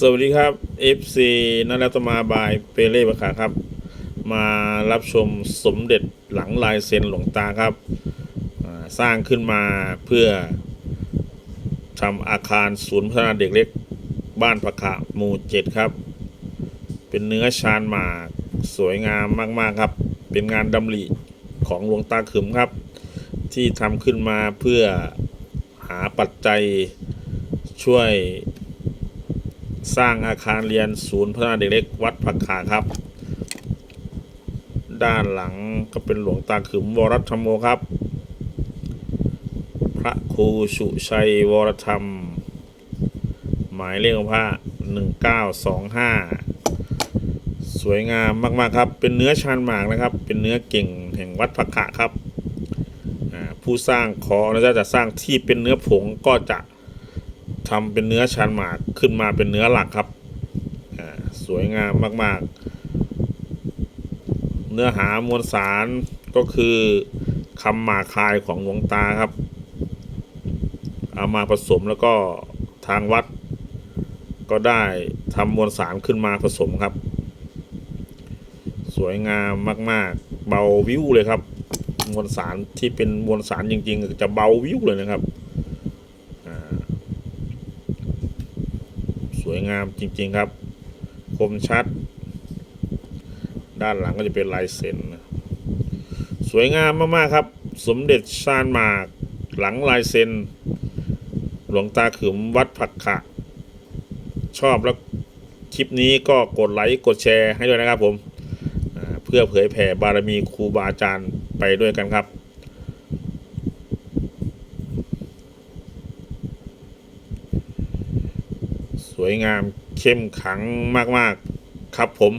สวัสดีครับ FC นัรัตมาบายเปเล่ประขาครับ มารับชมสมเด็จหลังลายเซ็นหลวงตาครับ สร้างขึ้นมาเพื่อทำอาคารศูนย์พัฒนาเด็กเล็กบ้านประขะหมู่เจ็ดครับ เป็นเนื้อชานหมากสวยงามมาก ๆ ครับ เป็นงานดำริของหลวงตาขึมครับ ที่ทำขึ้นมาเพื่อหาปัจจัยช่วย สร้างอาคารเรียนศูนย์พัฒนาเด็กเล็กวัดผักขาครับ ด้านหลังก็เป็นหลวงตาขึมวรธรรมโมครับ พระครูสุชัยวรธรรม หมายเลขของพระหนึ่งเก้าสองห้าสวยงามมาก ๆ ครับ เป็นเนื้อชานหมากนะครับ เป็นเนื้อเก่งแห่งวัดผักขะครับ ผู้สร้างขอนะจ๊ะจะสร้างที่เป็นเนื้อผงก็จะ ทำเป็นเนื้อชันหมากขึ้นมาเป็นเนื้อหลักครับสวยงามมาก ๆ เนื้อหามวลสารก็คือคำหมาคายของหลวงตาครับ เอามาผสมแล้วก็ทางวัด ก็ได้ทำมวลสารขึ้นมาผสมครับ สวยงามมาก ๆ เบาวิวเลยครับ มวลสารที่เป็นมวลสารจริง ๆ จะเบาวิวเลยนะครับอ่า สวยงามจริง ๆ ครับ คมชัด ด้านหลังก็จะเป็นลายเซ็นสวยงามมากๆครับ สมเด็จชาญหมากหลังลายเซ็นหลวงตาขึมวัดผักขะ ชอบแล้วคลิปนี้ก็กดไลค์กดแชร์ให้ด้วยนะครับผม เพื่อเผยแผ่บารมีครูบาอาจารย์ไปด้วยกันครับ สวยงามเข้มขังมาก ๆ ครับผม